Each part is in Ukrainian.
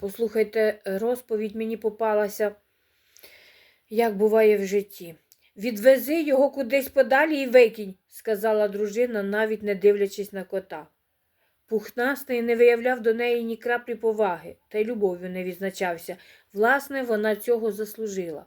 Послухайте, розповідь мені попалася, як буває в житті. Відвези його кудись подалі і викинь, сказала дружина, навіть не дивлячись на кота. Пухнастий не виявляв до неї ні краплі поваги, та й любов'ю не відзначався. Власне, вона цього заслужила.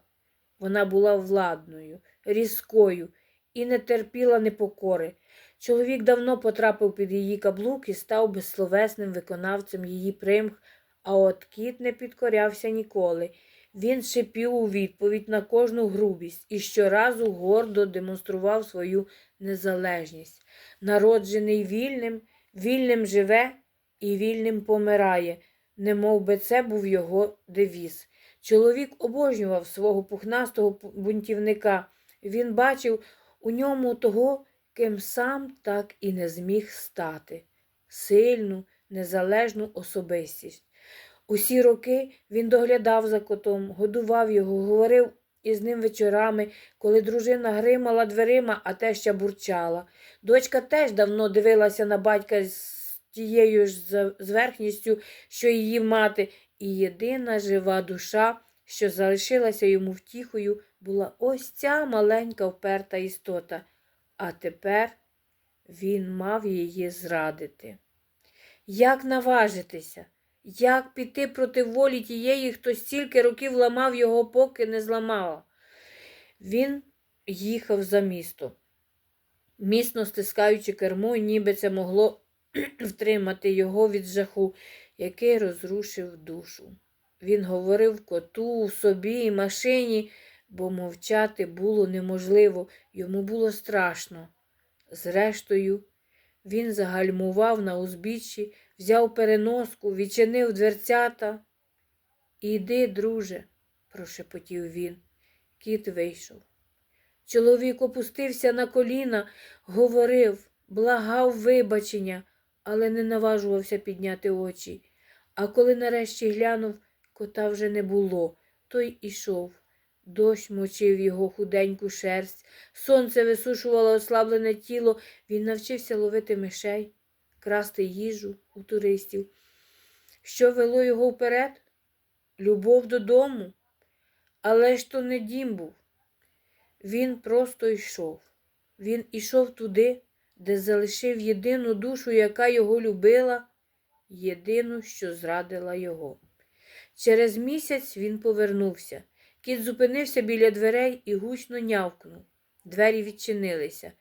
Вона була владною, різкою і не терпіла непокори. Чоловік давно потрапив під її каблук і став безсловесним виконавцем її примх, а от кіт не підкорявся ніколи. Він шипів у відповідь на кожну грубість і щоразу гордо демонстрував свою незалежність. Народжений вільним, вільним живе і вільним помирає, немов би це був його девіз. Чоловік обожнював свого пухнастого бунтівника. Він бачив у ньому того, ким сам так і не зміг стати сильну, незалежну особистість. Усі роки він доглядав за котом, годував його, говорив із ним вечорами, коли дружина гримала дверима, а теща бурчала. Дочка теж давно дивилася на батька з тією ж зверхністю, що її мати, і єдина жива душа, що залишилася йому втіхою, була ось ця маленька вперта істота. А тепер він мав її зрадити. Як наважитися? Як піти проти волі тієї, хто стільки років ламав його, поки не зламала? Він їхав за місто, міцно стискаючи кермо, ніби це могло втримати його від жаху, який розрушив душу. Він говорив коту, собі машині, бо мовчати було неможливо, йому було страшно. Зрештою, він загальмував на узбіччі, взяв переноску, відчинив дверцята. Іди, друже, прошепотів він. Кіт вийшов. Чоловік опустився на коліна, говорив, благав вибачення, але не наважувався підняти очі. А коли нарешті глянув, кота вже не було, той ішов. Дощ мочив його худеньку шерсть, сонце висушувало ослаблене тіло, він навчився ловити мишей, красти їжу у туристів. Що вело його вперед? Любов додому. Але ж то не дім був. Він просто йшов. Він ішов туди, де залишив єдину душу, яка його любила, єдину, що зрадила його. Через місяць він повернувся. Кіт зупинився біля дверей і гучно нявкнув. Двері відчинилися.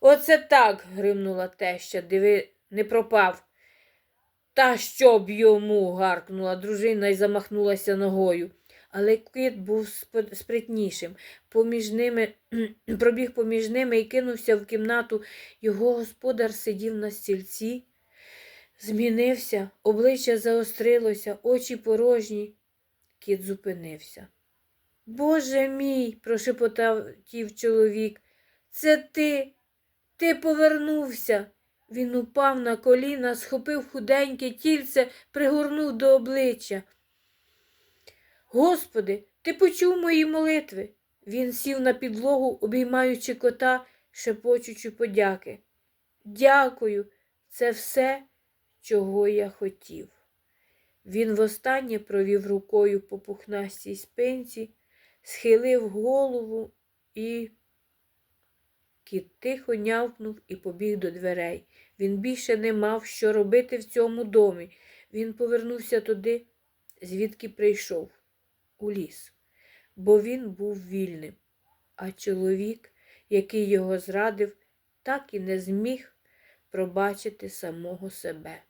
Оце так. гримнула теща, диви, не пропав. Та щоб йому. гаркнула дружина і замахнулася ногою. Але кит був спритнішим. Поміж ними, пробіг поміж ними і кинувся в кімнату. Його господар сидів на стільці. Змінився, обличчя заострилося, очі порожні. Кіт зупинився. Боже мій, прошепотав тів чоловік. Це ти, ти повернувся. Він упав на коліна, схопив худеньке тільце, пригорнув до обличчя. Господи, ти почув мої молитви. Він сів на підлогу, обіймаючи кота, шепочучи подяки. Дякую, це все, чого я хотів. Він востаннє провів рукою по пухнастій спинці, схилив голову і. Кіт тихо нявкнув і побіг до дверей. Він більше не мав що робити в цьому домі. Він повернувся туди, звідки прийшов, у ліс, бо він був вільним. А чоловік, який його зрадив, так і не зміг пробачити самого себе.